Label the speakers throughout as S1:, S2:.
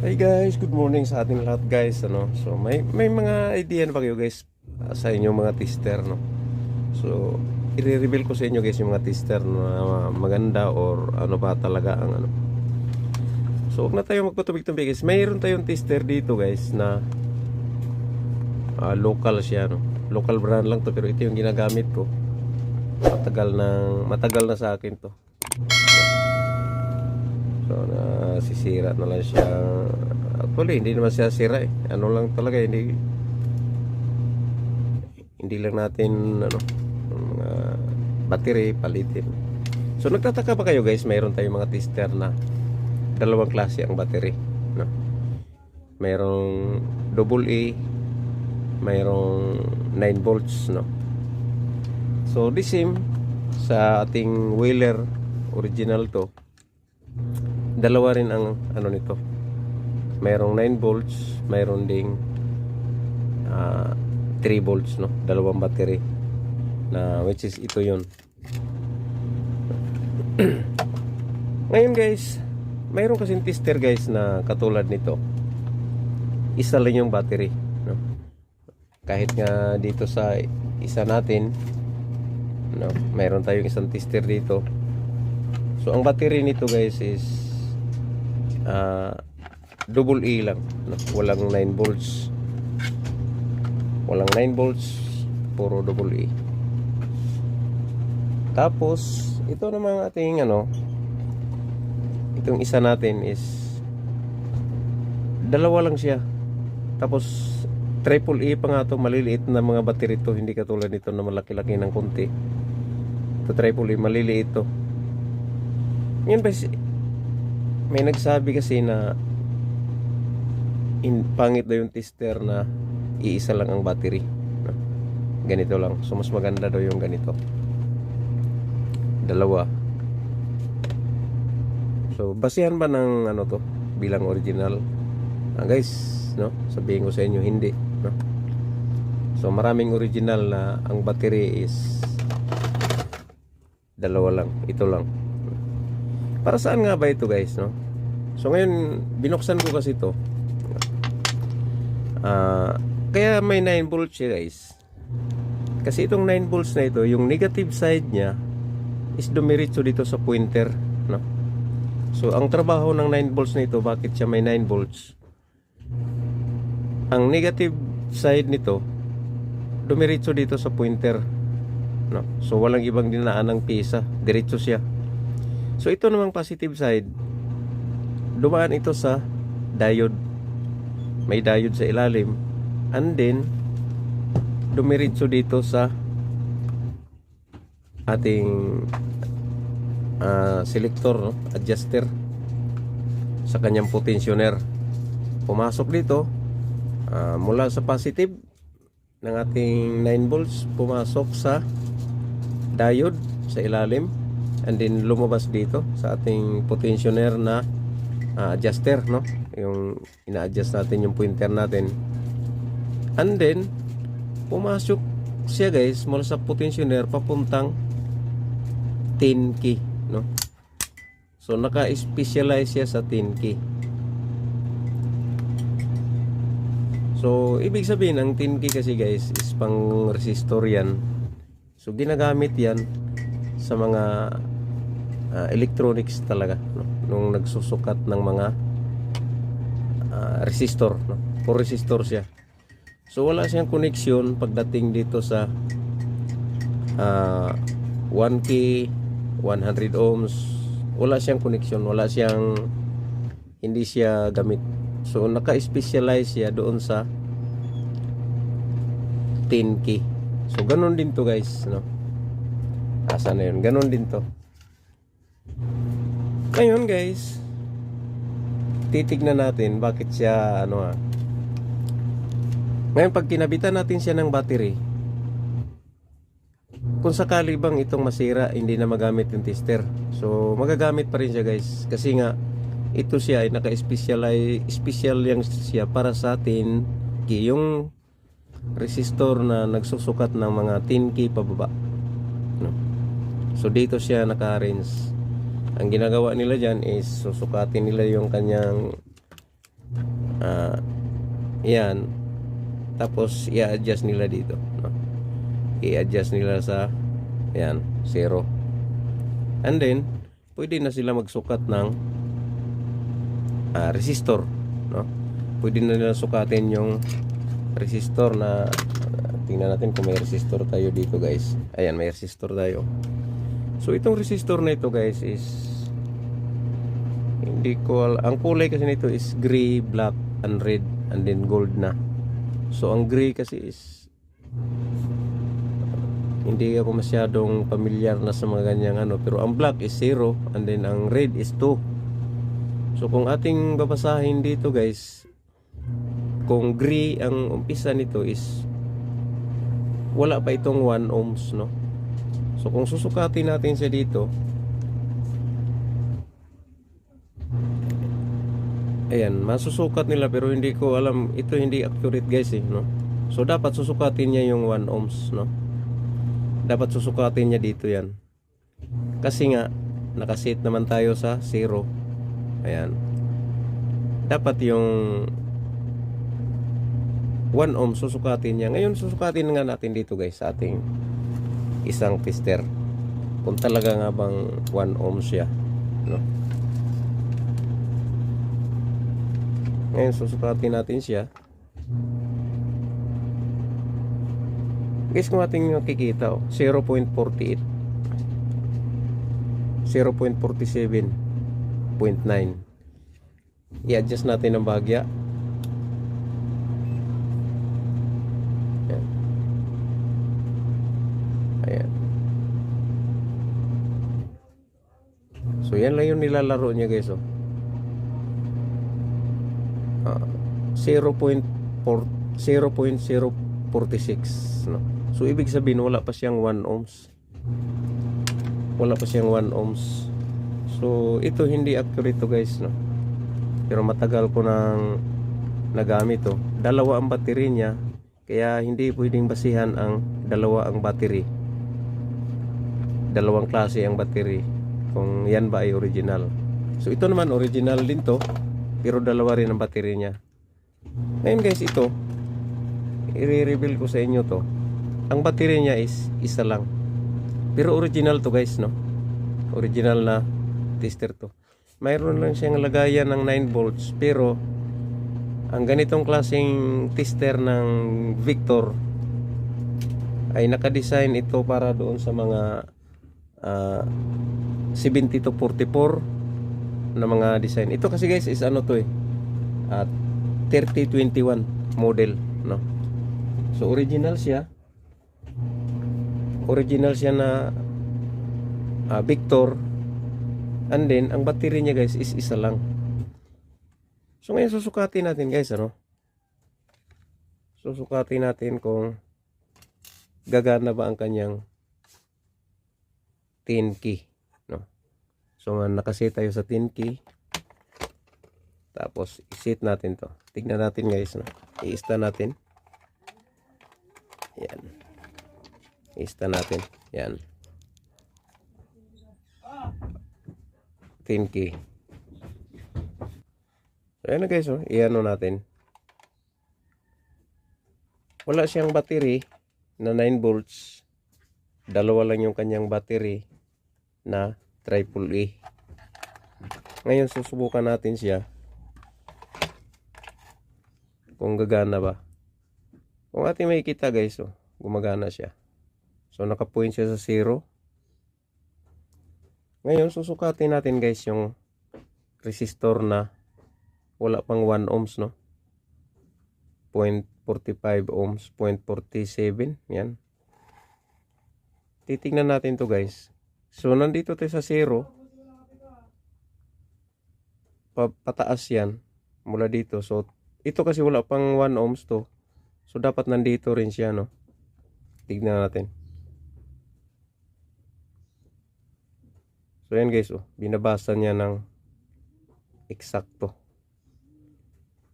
S1: Hey guys, good morning sa ating lahat guys ano. So may may mga idea na ba kayo guys uh, sa inyong mga tester no. So i-reveal ko sa inyo guys yung mga tester na maganda or ano ba talaga ang ano. So huwag na tayo magpatubig-tubig guys. Mayroon tayong tester dito guys na ah, local siya no. Local brand lang to pero ito yung ginagamit ko. Matagal na matagal na sa akin to. So, nasisira na lang siya. Actually, hindi naman siya sira eh. Ano lang talaga, hindi hindi lang natin ano, mga battery palitin. So, nagtataka ba kayo guys, mayroon tayong mga tester na dalawang klase ang battery. No? Mayroong double A, mayroong 9 volts. No? So, the same sa ating wheeler original to dalawa rin ang ano nito. Mayroong 9 volts mayroon ding ah, 3 volts no? Dalawang battery na which is ito yun. Ngayon guys mayroon kasing tester guys na katulad nito. Isa lang yung battery no? kahit nga dito sa isa natin no, mayroon tayong isang tester dito. So ang battery nito guys is ah, double E lang. Walang 9 volts. Walang 9 volts puro double E. Tapos ito namang ating ano itong isa natin is dalawa lang siya. Tapos triple E pa nga to maliliit na mga battery to hindi katulad nito na malaki-laki ng konti. Ito triple E maliliit to. Yun ba may nagsabi kasi na in, pangit daw yung tester na iisa lang ang battery. Ganito lang. So mas maganda daw yung ganito. Dalawa. So basihan ba ng ano to? Bilang original? Ah, guys no? Sabihin ko sa inyo hindi no? So maraming original na ang battery is dalawa lang. Ito lang para saan nga ba ito guys no? So ngayon binuksan ko kasi ito. Ah, kaya may 9 volts siya guys. Kasi itong 9 volts na ito yung negative side niya is dumiretso dito sa pointer no? So ang trabaho ng 9 volts na ito bakit siya may 9 volts? Ang negative side nito dumiretso dito sa pointer no? So walang ibang dinaan ng pisa diretso siya so ito namang positive side. Dumaan ito sa diode. May diode sa ilalim. And then dumiretso dito sa ating ah, selector no? adjuster sa kanyang potentioner pumasok dito ah, mula sa positive ng ating 9 volts pumasok sa diode sa ilalim and then lumabas dito sa ating potentioner na ah, adjuster no? Yung ina-adjust natin yung pointer natin. And then pumasok siya guys mula sa potentioner papuntang 10 key no? So naka-specialize siya sa 10 key so ibig sabihin ang 10 key kasi guys is pang resistor yan. So ginagamit yan sa mga ah, electronics talaga no? nung nagsusukat ng mga ah, resistor no? for resistor siya. So wala siyang connection pagdating dito sa ah, 1k 100 ohms. Wala siyang connection wala siyang hindi siya gamit. So naka-specialize siya doon sa 10k so ganun din to guys no? Asa na yun? Ganun din to ngayon guys titignan natin bakit siya ano ah. Ngayon pag kinabitan natin siya ng battery kung sakali bang itong masira hindi na magamit yung tester. So magagamit pa rin siya guys. Kasi nga ito siya ay naka-specialize special yang siya para sa atin yung resistor na nagsusukat ng mga 10k pababa. No? so dito siya naka-arrange ang ginagawa nila dyan is susukatin nila yung kanyang Ah, yan. Tapos, i-adjust nila dito. No? I-adjust nila sa, yan, zero. And then, pwede na sila magsukat ng ah, resistor. No? Pwede na nila sukatin yung resistor na tingnan natin kung may resistor tayo dito guys. Ayan, may resistor tayo. So, itong resistor na ito guys is hindi ko ang kulay kasi nito is gray, black, and red and then gold na. So ang gray kasi is hindi ako masyadong familiar na sa mga ganyang ano pero ang black is 0 and then ang red is 2. So kung ating babasahin dito guys kung gray ang umpisa nito is wala pa itong 1 ohms no. So kung susukatin natin siya dito Ayan, masusukat nila pero hindi ko alam, ito hindi accurate guys eh, no? So dapat susukatin niya yung 1 ohms, no? Dapat susukatin niya dito yan. Kasi nga, nakasit naman tayo sa 0. Ayan. Dapat yung 1 ohm susukatin niya. Ngayon susukatin nga natin dito guys sa ating isang tester. Kung talaga nga bang 1 ohm siya, no? Ngayon, susukatin natin siya. Guys, kung ating nakikita, oh, 0.48. 0.47.9. I-adjust natin ang. Ayan. Ayan. So, yan lang yung nilalaro niya guys, oh. Ah, 0.4 0.046 no. So ibig sabihin wala pa siyang 1 ohms. Wala pa siyang 1 ohms. So ito hindi accurate to guys no. Pero matagal ko nang nagamit to. Dalawa ang battery niya kaya hindi pwedeng basihan ang dalawa ang battery. Dalawang klase ang battery kung yan ba ay original. So ito naman original din to pero dalawa rin ang battery niya. Ngayon guys, ito, i-reveal ko sa inyo to. Ang battery niya is isa lang. Pero original to guys, no? Original na tester to. Mayroon lang siyang lagayan ng 9 volts, pero ang ganitong klaseng tester ng Victor ay nakadesign ito para doon sa mga ah, 70 to 44 na mga design. Ito kasi guys is ano to eh. At 3021 model, no. So original siya. Original siya na ah, Victor. And then ang battery niya guys is isa lang. So ngayon susukatin natin guys, ano? Susukatin natin kung gagana ba ang kanyang 10 key, no? So, nga, tayo sa 10 key. Tapos, iset natin to. Tignan natin guys, no? I-ista natin. Yan. I-ista natin. Yan. 10 key. So, ayan na guys, oh. I-ano natin. Wala siyang battery na 9 volts. Dalawa lang yung kanyang battery na triple A. Ngayon susubukan natin siya kung gagana ba. Kung ating makikita guys, oh, gumagana siya. So naka-point siya sa 0. Ngayon susukatin natin guys yung resistor na wala pang 1 ohms no. 0.45 ohms, 0.47, yan. Titingnan natin to guys. So, nandito tayo sa 0. Pa pataas yan. Mula dito. So, ito kasi wala pang 1 ohms to. So, dapat nandito rin siya, no? Tignan natin. So, yan guys, oh. Binabasa niya ng eksakto.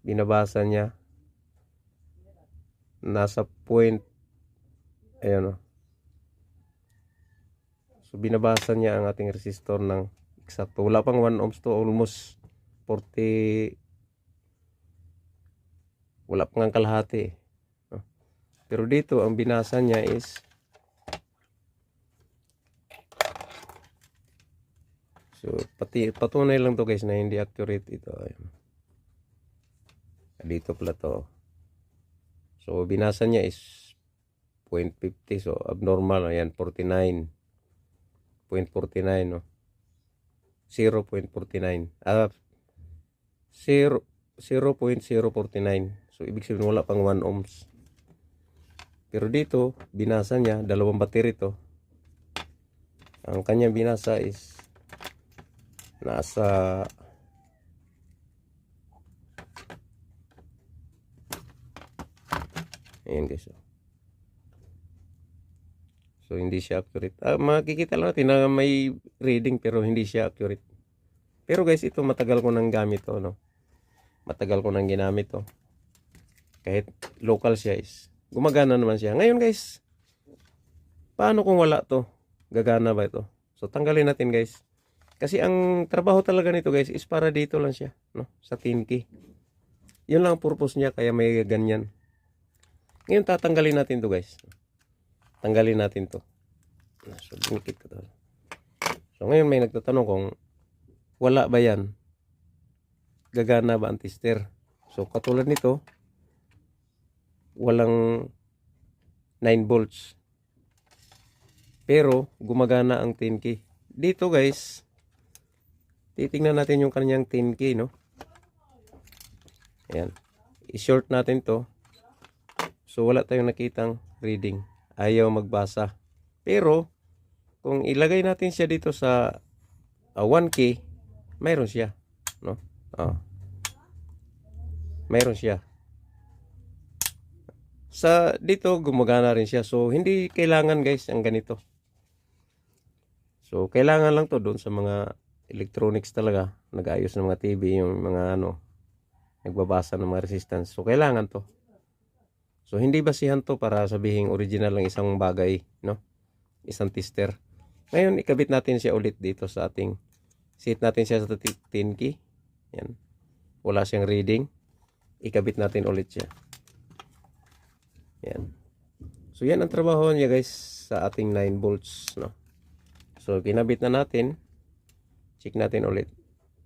S1: Binabasa niya nasa point ayun, oh. So binabasa niya ang ating resistor ng eksakto. Wala pang 1 ohms to almost 40 Wala pa kalahati. eh. Pero dito, ang binasa niya is So, pati, patunay lang to guys na hindi accurate ito. Ayun. Dito pala to. So, binasa niya is 0.50. So, abnormal. Ayan, 49. 0.49, no? 0.49. Ah, 0, 0.049. So, ibig sabihin wala pang 1 ohms. Pero dito, binasa niya, dalawang battery to. Ang kanyang binasa is nasa Ayan guys. oh. So, hindi siya accurate. Ah, makikita lang natin na may reading pero hindi siya accurate. Pero guys, ito matagal ko nang gamit to, no? Matagal ko nang ginamit to. Kahit local siya is gumagana naman siya. Ngayon guys, paano kung wala to? Gagana ba ito? So, tanggalin natin guys. Kasi ang trabaho talaga nito guys is para dito lang siya, no? Sa 10 Yun lang ang purpose niya kaya may ganyan. Ngayon tatanggalin natin to guys. Tanggalin natin to. So, dinikit ko to. So, ngayon may nagtatanong kung wala ba yan? Gagana ba ang tester? So, katulad nito, walang 9 volts. Pero, gumagana ang 10K. Dito guys, titingnan natin yung kanyang 10K, no? Ayan. I-short natin to. So, wala tayong nakitang reading. Ayaw magbasa. Pero, kung ilagay natin siya dito sa ah, 1K, mayroon siya. No? Oh. Mayroon siya. Sa dito, gumagana rin siya. So, hindi kailangan guys ang ganito. So, kailangan lang to doon sa mga electronics talaga. Nag-ayos ng mga TV, yung mga ano, nagbabasa ng mga resistance. So, kailangan to. So, hindi basihan to para sabihin original lang isang bagay, no? Isang tester. Ngayon, ikabit natin siya ulit dito sa ating, sit natin siya sa 10 key. Yan. Wala siyang reading. Ikabit natin ulit siya. Yan. So, yan ang trabaho niya guys sa ating 9 volts, no? So, kinabit na natin. Check natin ulit.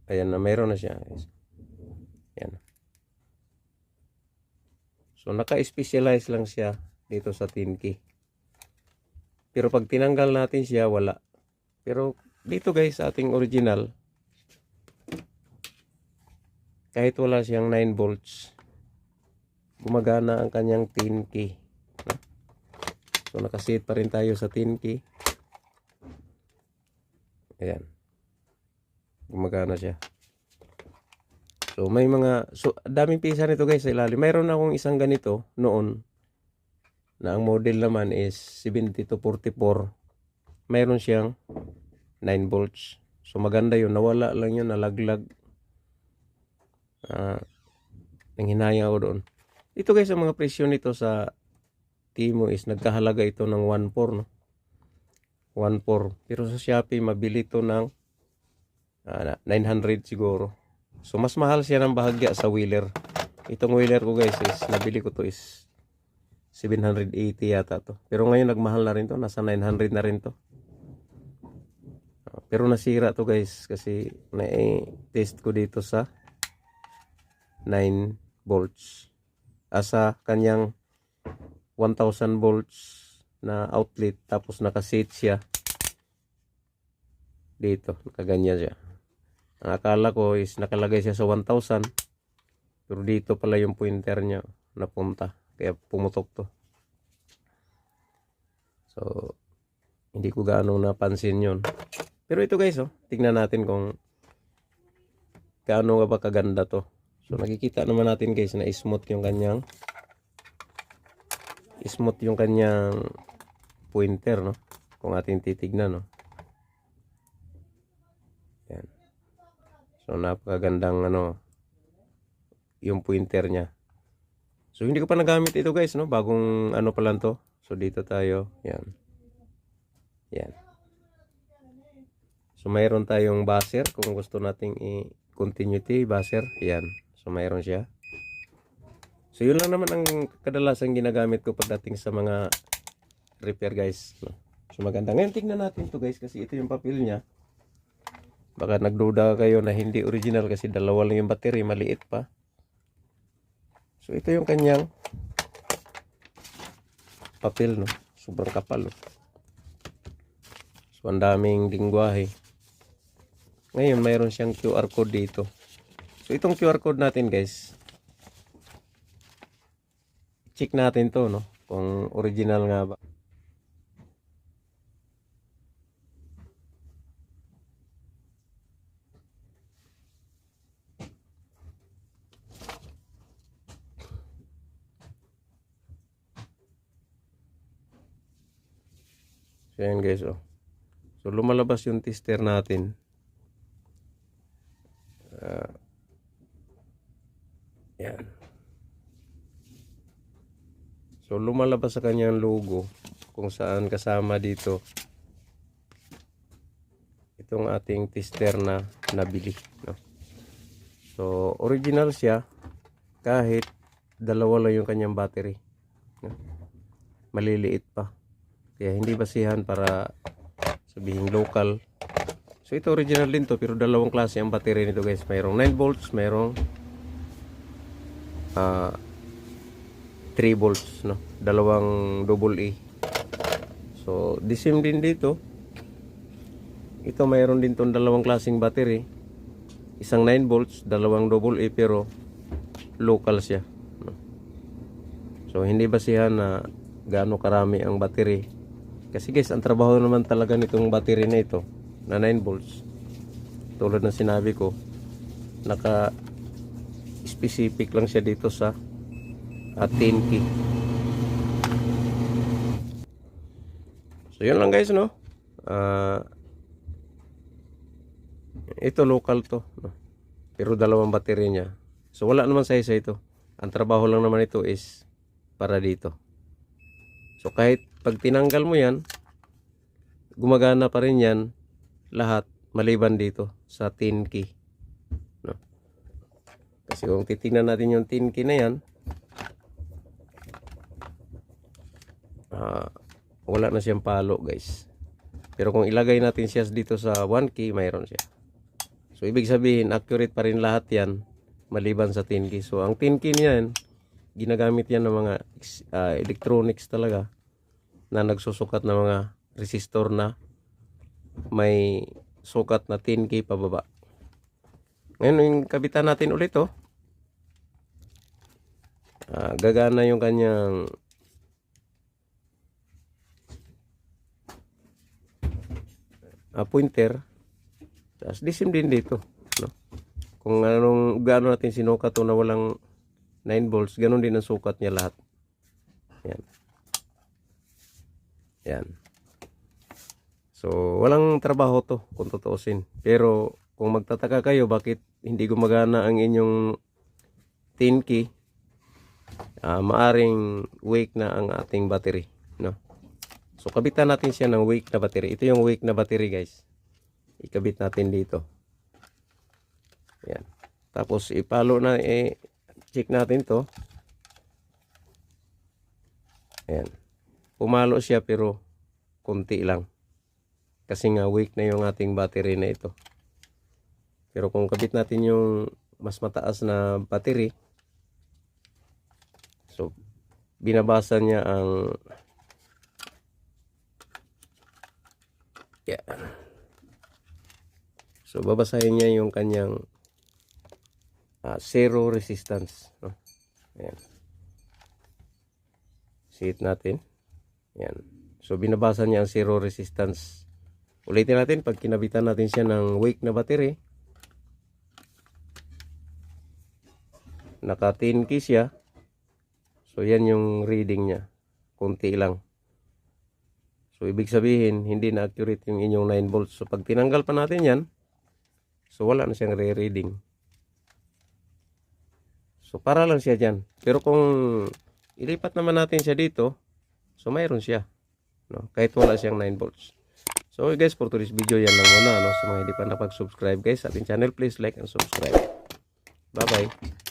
S1: Ayan na, mayroon na siya. Guys. Yan. So, naka-specialize lang siya dito sa 10K. Pero pag tinanggal natin siya, wala. Pero dito guys, sa ating original, kahit wala siyang 9 volts, gumagana ang kanyang 10K. No? So, nakasit pa rin tayo sa 10K. Ayan. Gumagana siya. So may mga so daming pisa nito guys sa ilalim. Mayroon akong isang ganito noon na ang model naman is 70 to 44. Mayroon siyang 9 volts. So maganda yun. Nawala lang yun. Nalaglag. Ah, nanghinayang ako doon. Ito guys, ang mga presyo nito sa Timo is nagkahalaga ito ng 1.4 no. 1.4. Pero sa Shopee mabili ito ng ah, 900 siguro. So mas mahal siya ng bahagya sa wheeler. Itong wheeler ko guys is nabili ko to is 780 yata to. Pero ngayon nagmahal na rin to, nasa 900 na rin to. Ah, Pero nasira to guys kasi na-test ko dito sa 9 volts. Asa kanyang 1000 volts na outlet tapos nakasit siya dito, nakaganyan siya. Ang akala ko is nakalagay siya sa 1,000. Pero dito pala yung pointer niya napunta. Kaya pumutok to. So, hindi ko gaano napansin yon. Pero ito guys, oh, tingnan natin kung gaano ba kaganda to. So, nakikita naman natin guys na smooth yung kanyang smooth yung kanyang pointer, no? Kung ating titignan, no? Yan. So napakagandang ano yung pointer niya. So hindi ko pa nagamit ito guys no, bagong ano pa lang to. So dito tayo, yan. Yan. So mayroon tayong buzzer kung gusto nating i-continuity buzzer, yan. So mayroon siya. So yun lang naman ang kadalasan ginagamit ko pagdating sa mga repair guys. No? So maganda. Ngayon tingnan natin to guys kasi ito yung papel niya. Baka nagduda kayo na hindi original kasi dalawa lang yung battery, maliit pa. So ito yung kanyang papel no. Sobrang kapal. No? So ang daming lingwahe. Ngayon mayroon siyang QR code dito. So itong QR code natin guys, check natin to no kung original nga ba So yan guys oh. So lumalabas yung tester natin. Ah, yan. So lumalabas sa kanyang logo kung saan kasama dito itong ating tester na nabili. No? So original siya kahit dalawa lang yung kanyang battery. No? Maliliit pa. Kaya hindi basihan para sabihin local. So ito original din to pero dalawang klase ang battery nito guys. Mayroong 9 volts, mayroong ah 3 volts no? Dalawang double A. So the same din dito. Ito mayroon din tong dalawang klaseng battery. Isang 9 volts dalawang double A pero local siya no? so hindi basihan na gaano karami ang battery? Kasi guys ang trabaho naman talaga nitong battery na ito na 9 volts. Tulad ng sinabi ko naka specific lang siya dito sa at 10 key. So yun lang guys no. Ah ito local to no. Pero dalawang battery niya. So wala naman sa isa ito. Ang trabaho lang naman ito is para dito. So kahit pag tinanggal mo yan, gumagana pa rin yan lahat maliban dito sa 10 key. No. Kasi kung titingnan natin yung 10 key na yan, ah, wala na siyang palo guys. Pero kung ilagay natin siya dito sa 1 key mayroon siya. So ibig sabihin accurate pa rin lahat yan maliban sa 10 key so ang 10 key niyan ginagamit yan ng mga ah, electronics talaga na nagsusukat ng mga resistor na may sukat na 10 key pababa. Ngayon yung kabitan natin ulit oh. Ah, gagana yung kanyang ah, pointer. Tapos disim din dito. No? Kung anong gaano natin sinukat to na walang 9 volts, ganun din ang sukat niya lahat. Yan. Yan. So, walang trabaho to kung tutuusin. Pero, kung magtataka kayo bakit hindi gumagana ang inyong 10 key, ah, maaring weak na ang ating battery. So, kabitan natin siya ng weak na battery. Ito yung weak na battery, guys. Ikabit natin dito. Yan. Tapos, ipalo na, eh, check natin to. Ayan. Pumalo siya pero konti lang. Kasi nga weak na yung ating battery na ito. Pero kung kabit natin yung mas mataas na battery, so binabasa niya ang Yan. So babasahin niya yung kanyang ah, zero resistance, no? Ayan. See it natin. Yan. So binabasa niya ang zero resistance. Ulitin natin pag kinabitan natin siya ng wake na battery. Naka 10 key siya. So yan yung reading niya. Kunti lang. So ibig sabihin hindi na accurate yung inyong 9 volts. So pag tinanggal pa natin yan, so wala na siyang re-reading. So para lang siya dyan. Pero kung ilipat naman natin siya dito, so mayroon siya. No? Kahit wala siyang 9 volts. So guys, for today's video yan lang muna. No? Sa mga hindi pa nakapag-subscribe guys sa ating channel, please like and subscribe. Bye-bye.